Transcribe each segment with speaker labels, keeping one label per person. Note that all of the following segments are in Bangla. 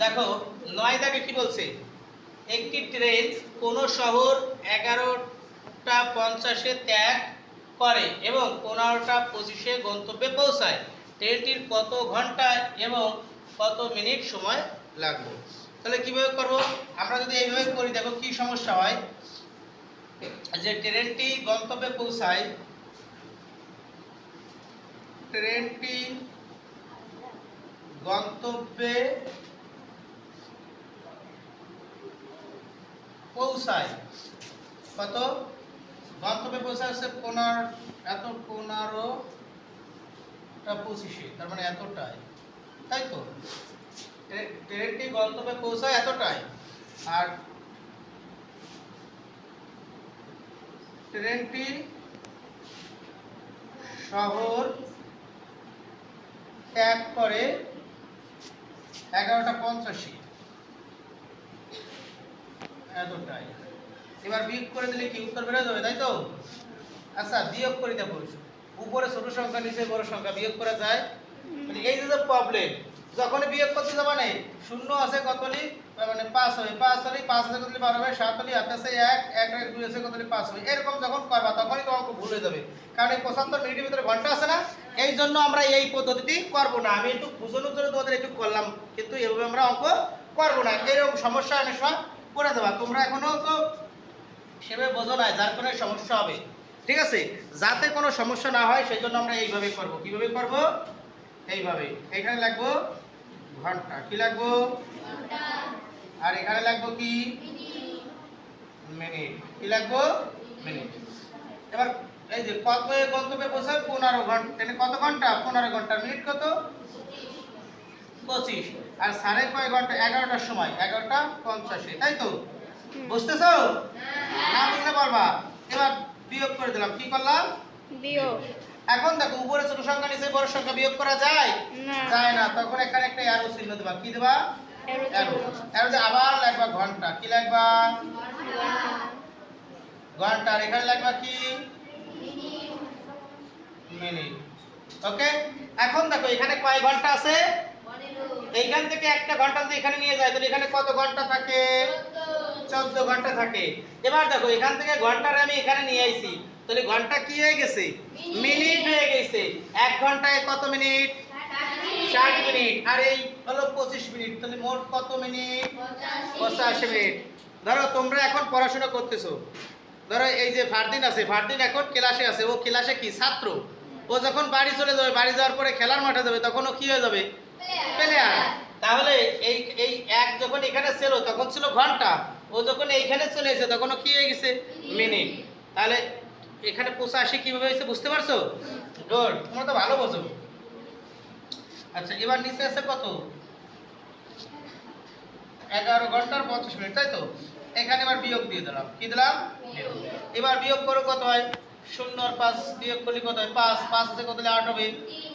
Speaker 1: দেখো নয় দাগে কি বলছে। একটি ট্রেন কোনো শহর এগারোটা পঞ্চাশে ত্যাগ করে এবং পনেরোটা পঁচিশে গন্তব্যে পৌঁছায়। ট্রেনটির কত ঘণ্টা এবং কত মিনিট সময় লাগবে? তাহলে কীভাবে করব? আমরা যদি এইভাবে করি, দেখো কি সমস্যা হয়। যে ট্রেনটি গন্তব্যে পৌঁছায় ট্রেনটি গন্তব্যে পৌঁছায়। কত? গন্তব্যে পৌঁছায় হচ্ছে পনেরো, এত পনেরোটা পঁচিশে, তার মানে এতটাই। তাই তো? ট্রেনটি গন্তব্যে পৌঁছায় এতটাই। আর ট্রেনটি শহর ত্যাগ করে এগারোটা পঞ্চাশে। এতটাই। এবার বিয়োগ করে দিলে কি উত্তর বেরো যাবে, তাই তো? আচ্ছা বিয়োগ করে দেখো উপরে ছোট সংখ্যা, নিচে বড় সংখ্যা বিয়োগ করা যায়? মানে এই যে প্রবলেম যখনই বিয়োগ করতে যাবা নেই, শূন্য আছে কতলি? মানে পাঁচ হবে পাঁচ হলে পাঁচ আছে কতলি? বারো হবে সাত হলে হাতে আছে এক এক দুই আছে কতলি? পাঁচ হবে এরকম যখন করবা, তখনই তো অঙ্ক ভুল হয়ে যাবে। কারণ এই পঁচাত্তর মিনিটের ভিতরে ঘণ্টা আছে না? এই জন্য আমরা এই পদ্ধতিটি করব না। আমি একটু বুঝানোর জন্য তোমাদের একটু করলাম, কিন্তু এভাবে আমরা অঙ্ক করব না। এরকম সমস্যা অনেক সময় করে দেবা। তোমরা এখনও তো সেভাবে বোঝো না যার কোনো সমস্যা হবে। ঠিক আছে? যাতে কোনো সমস্যা না হয় সেই জন্য আমরা এইভাবে করব। কীভাবে করব? এইভাবে। এখানে লাগবো ঘণ্টা। কি লাগবো? আর এখানে লাগবো কি? মিনিট। কি লাগবো? মিনিট। এবার এই যে কত গন্তব্যে পৌঁছায় পনেরো ঘণ্টা। কত ঘণ্টা? পনেরো ঘণ্টা। মিনিট কত? পঁচিশ। আর সাড়ে কয় ঘণ্টা এগারোটার সময় এগারোটা পঞ্চাশে তাই তো? বুঝতেছো? না বুঝলে পারবা। এবার বিয়োগ করে দিলাম কি করলাম?
Speaker 2: বিয়োগ।
Speaker 1: এখন দেখো উপরে ছোট সংখ্যা নিচে বড় সংখ্যা বিয়োগ করা যায়?
Speaker 2: না।
Speaker 1: যায় না। তখন এখানে একটা অ্যারো চিহ্ন দেবা। কি দেবা? অ্যারো। অ্যারোতে আবার লাগবা ঘণ্টা। কি লাগবা ঘণ্টা। আর এখানে লাগবা কি? মিনিট। ওকে এখন দেখো এখানে কয় ঘণ্টা আছে? এইখান থেকে একটা ঘণ্টা যদি এখানে নিয়ে যায়, তাহলে এখানে কত ঘণ্টা থাকে? চোদ্দ ঘণ্টা থাকে। এবার দেখো, এখান থেকে ঘণ্টার আমি এখানে নিয়ে আইছি। তাহলে ঘণ্টা কি হয়ে গেছে? মিনিট হয়ে গেছে। এক ঘন্টায় কত মিনিট? ষাট মিনিট। আর এই হলো পঁচিশ মিনিট। তাহলে মোট কত মিনিট? পঁচাশি মিনিট। ধরো, তোমরা এখন পড়াশোনা করতেছো। ধরো, এই যে ফারদিন আছে, ফারদিন এখন ক্লাসে আছে। ও ক্লাসে কি? ছাত্র। ও যখন বাড়ি চলে যাবে, বাড়ি যাওয়ার পরে খেলার মাঠে যাবে, তখন ও কি হয়ে যাবে? প্লেয়ার তাহলে এই এই এক যখন এখানে ছিল তখন ছিল ঘণ্টা। ও যখন এইখানে চলে এসেছে তখন কি হয়ে গেছে? মিনিট তাহলে এখানে পঁচাশি কীভাবে হয়েছে বুঝতে পারছ? গুড তোমরা তো ভালো বোঝো। আচ্ছা এবার নিচে আছে কত? এগারো ঘণ্টার পঞ্চাশ মিনিট তাই তো? এখানে এবার বিয়োগ দিয়ে দিলাম। কি দিলাম? বিয়োগ। এবার বিয়োগ করো কত হয়? শূন্য আর পাঁচ বিয়োগ করলে কত হয়? পাঁচ। পাঁচ কত হলে আট হবে?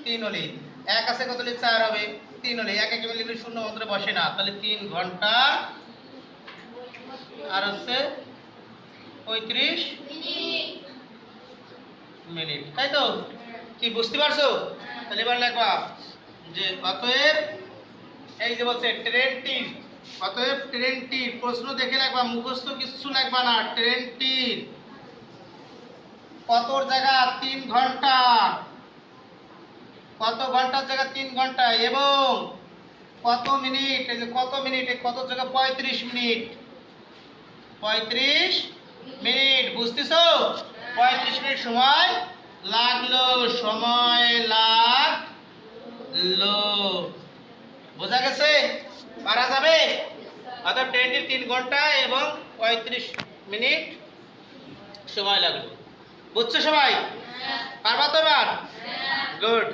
Speaker 1: তিন হলে। এক আছে কত হলে চার হবে? তিন হলে। এক একে লিখলে শূন্য অন্তরে বসে না। তাহলে তিন ঘণ্টা আর হচ্ছে পঁয়ত্রিশ মিনিট। তাই তো? কি, বুঝতে পারছ? তাহলে এবার লেখবা যে অতএব এই যে বলছে ট্রেনটির অতএব ট্রেনটির প্রশ্ন দেখে লাগবা মুখস্থ কিছু লাগবা না। ট্রেনটির কত জায়গা? তিন ঘণ্টা। কত ঘণ্টার জায়গা? তিন ঘণ্টা। এবং কত মিনিট? এই যে কত মিনিট? এই কত জায়গা? পঁয়ত্রিশ মিনিট। পঁয়ত্রিশ মিনিট। বুঝতেছো? পঁয়ত্রিশ মিনিট সময় লাগল। সময় লাগল। বোঝা গেছে? পারা যাবে? অর্থাৎ ট্রেনটির তিন ঘণ্টা এবং পঁয়ত্রিশ মিনিট সময় লাগল। বুঝছ সবাই? পারবা তো এবার? গুড।